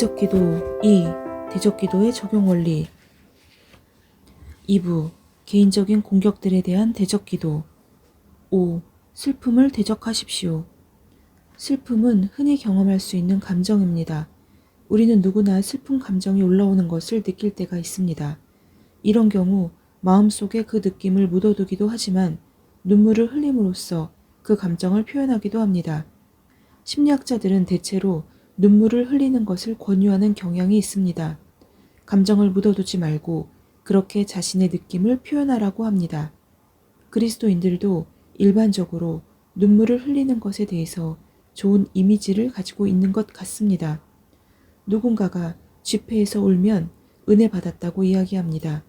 대적기도 2. 대적기도의 적용 원리 2부 개인적인 공격들에 대한 대적기도 5. 슬픔을 대적하십시오. 슬픔은 흔히 경험할 수 있는 감정입니다. 우리는 누구나 슬픈 감정이 올라오는 것을 느낄 때가 있습니다. 이런 경우 마음속에 그 느낌을 묻어두기도 하지만 눈물을 흘림으로써 그 감정을 표현하기도 합니다. 심리학자들은 대체로 눈물을 흘리는 것을 권유하는 경향이 있습니다. 감정을 묻어두지 말고 그렇게 자신의 느낌을 표현하라고 합니다. 그리스도인들도 일반적으로 눈물을 흘리는 것에 대해서 좋은 이미지를 가지고 있는 것 같습니다. 누군가가 집회에서 울면 은혜 받았다고 이야기합니다.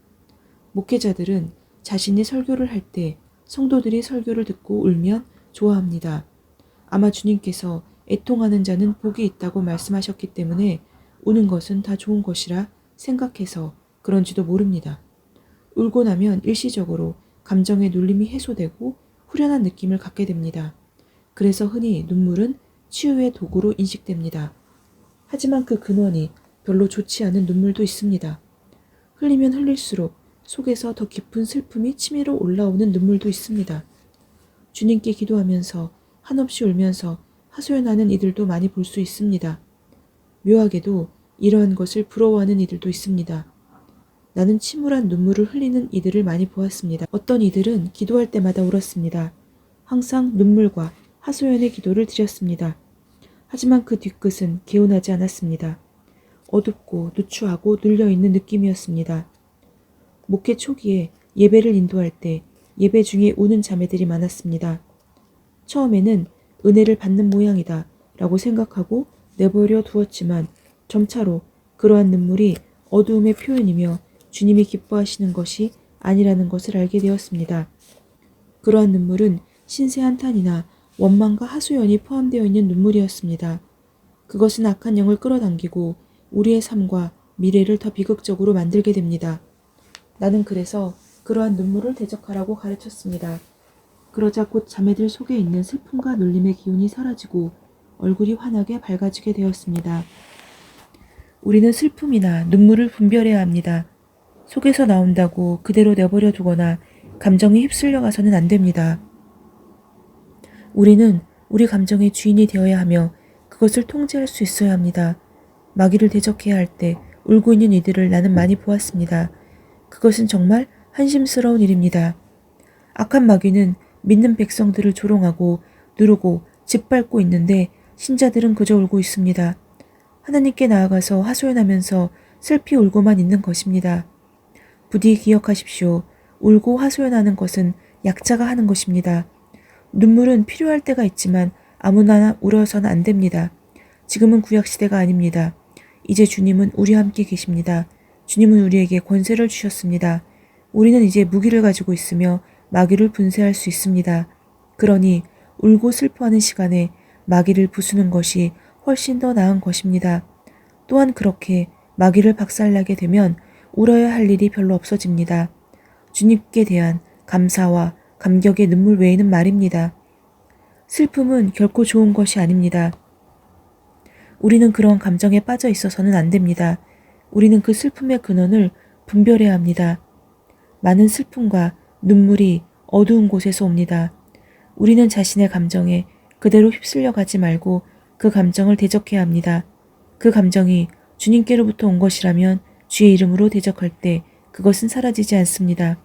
목회자들은 자신이 설교를 할 때 성도들이 설교를 듣고 울면 좋아합니다. 아마 주님께서 애통하는 자는 복이 있다고 말씀하셨기 때문에 우는 것은 다 좋은 것이라 생각해서 그런지도 모릅니다. 울고 나면 일시적으로 감정의 눌림이 해소되고 후련한 느낌을 갖게 됩니다. 그래서 흔히 눈물은 치유의 도구로 인식됩니다. 하지만 그 근원이 별로 좋지 않은 눈물도 있습니다. 흘리면 흘릴수록 속에서 더 깊은 슬픔이 치밀어 올라오는 눈물도 있습니다. 주님께 기도하면서 한없이 울면서 하소연하는 이들도 많이 볼 수 있습니다. 묘하게도 이러한 것을 부러워하는 이들도 있습니다. 나는 침울한 눈물을 흘리는 이들을 많이 보았습니다. 어떤 이들은 기도할 때마다 울었습니다. 항상 눈물과 하소연의 기도를 드렸습니다. 하지만 그 뒤끝은 개운하지 않았습니다. 어둡고 누추하고 눌려있는 느낌이었습니다. 목회 초기에 예배를 인도할 때 예배 중에 우는 자매들이 많았습니다. 처음에는 은혜를 받는 모양이다 라고 생각하고 내버려 두었지만 점차로 그러한 눈물이 어두움의 표현이며 주님이 기뻐하시는 것이 아니라는 것을 알게 되었습니다. 그러한 눈물은 신세 한탄이나 원망과 하소연이 포함되어 있는 눈물이었습니다. 그것은 악한 영을 끌어당기고 우리의 삶과 미래를 더 비극적으로 만들게 됩니다. 나는 그래서 그러한 눈물을 대적하라고 가르쳤습니다. 그러자 곧 자매들 속에 있는 슬픔과 눌림의 기운이 사라지고 얼굴이 환하게 밝아지게 되었습니다. 우리는 슬픔이나 눈물을 분별해야 합니다. 속에서 나온다고 그대로 내버려 두거나 감정이 휩쓸려 가서는 안 됩니다. 우리는 우리 감정의 주인이 되어야 하며 그것을 통제할 수 있어야 합니다. 마귀를 대적해야 할 때 울고 있는 이들을 나는 많이 보았습니다. 그것은 정말 한심스러운 일입니다. 악한 마귀는 믿는 백성들을 조롱하고 누르고 짓밟고 있는데 신자들은 그저 울고 있습니다. 하나님께 나아가서 하소연하면서 슬피 울고만 있는 것입니다. 부디 기억하십시오. 울고 하소연하는 것은 약자가 하는 것입니다. 눈물은 필요할 때가 있지만 아무나 울어서는 안 됩니다. 지금은 구약시대가 아닙니다. 이제 주님은 우리와 함께 계십니다. 주님은 우리에게 권세를 주셨습니다. 우리는 이제 무기를 가지고 있으며 마귀를 분쇄할 수 있습니다. 그러니 울고 슬퍼하는 시간에 마귀를 부수는 것이 훨씬 더 나은 것입니다. 또한 그렇게 마귀를 박살나게 되면 울어야 할 일이 별로 없어집니다. 주님께 대한 감사와 감격의 눈물 외에는 말입니다. 슬픔은 결코 좋은 것이 아닙니다. 우리는 그런 감정에 빠져 있어서는 안 됩니다. 우리는 그 슬픔의 근원을 분별해야 합니다. 많은 슬픔과 눈물이 어두운 곳에서 옵니다. 우리는 자신의 감정에 그대로 휩쓸려 가지 말고 그 감정을 대적해야 합니다. 그 감정이 주님께로부터 온 것이라면 주의 이름으로 대적할 때 그것은 사라지지 않습니다.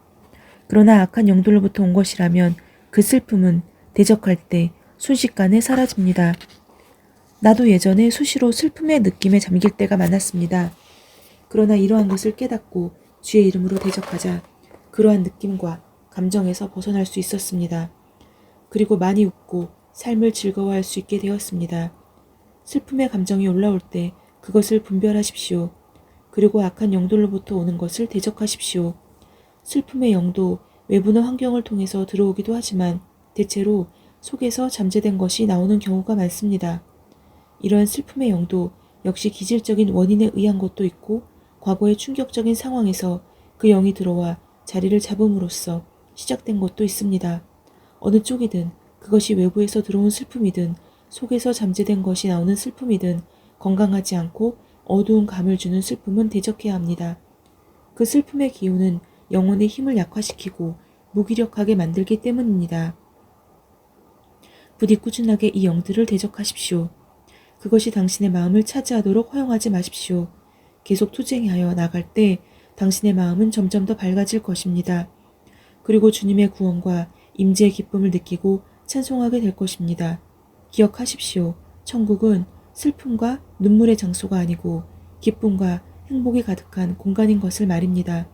그러나 악한 영들로부터 온 것이라면 그 슬픔은 대적할 때 순식간에 사라집니다. 나도 예전에 수시로 슬픔의 느낌에 잠길 때가 많았습니다. 그러나 이러한 것을 깨닫고 주의 이름으로 대적하자 그러한 느낌과 감정에서 벗어날 수 있었습니다. 그리고 많이 웃고 삶을 즐거워할 수 있게 되었습니다. 슬픔의 감정이 올라올 때 그것을 분별하십시오. 그리고 악한 영들로부터 오는 것을 대적하십시오. 슬픔의 영도 외부나 환경을 통해서 들어오기도 하지만 대체로 속에서 잠재된 것이 나오는 경우가 많습니다. 이러한 슬픔의 영도 역시 기질적인 원인에 의한 것도 있고 과거의 충격적인 상황에서 그 영이 들어와 자리를 잡음으로써 시작된 것도 있습니다. 어느 쪽이든 그것이 외부에서 들어온 슬픔이든 속에서 잠재된 것이 나오는 슬픔이든 건강하지 않고 어두운 감을 주는 슬픔은 대적해야 합니다. 그 슬픔의 기운은 영혼의 힘을 약화시키고 무기력하게 만들기 때문입니다. 부디 꾸준하게 이 영들을 대적하십시오. 그것이 당신의 마음을 차지하도록 허용하지 마십시오. 계속 투쟁하여 나갈 때 당신의 마음은 점점 더 밝아질 것입니다. 그리고 주님의 구원과 임재의 기쁨을 느끼고 찬송하게 될 것입니다. 기억하십시오. 천국은 슬픔과 눈물의 장소가 아니고 기쁨과 행복이 가득한 공간인 것을 말입니다.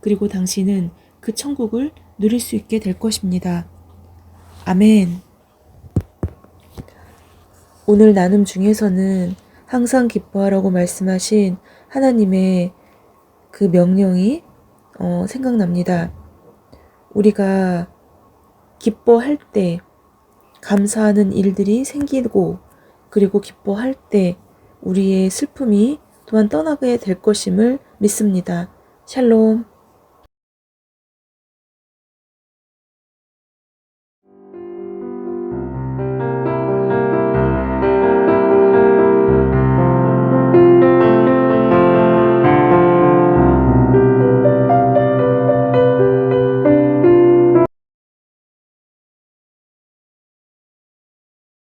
그리고 당신은 그 천국을 누릴 수 있게 될 것입니다. 아멘. 오늘 나눔 중에서는 항상 기뻐하라고 말씀하신 하나님의 그 명령이 어, 생각납니다. 우리가 기뻐할 때 감사하는 일들이 생기고 그리고 기뻐할 때 우리의 슬픔이 또한 떠나게 될 것임을 믿습니다. 샬롬.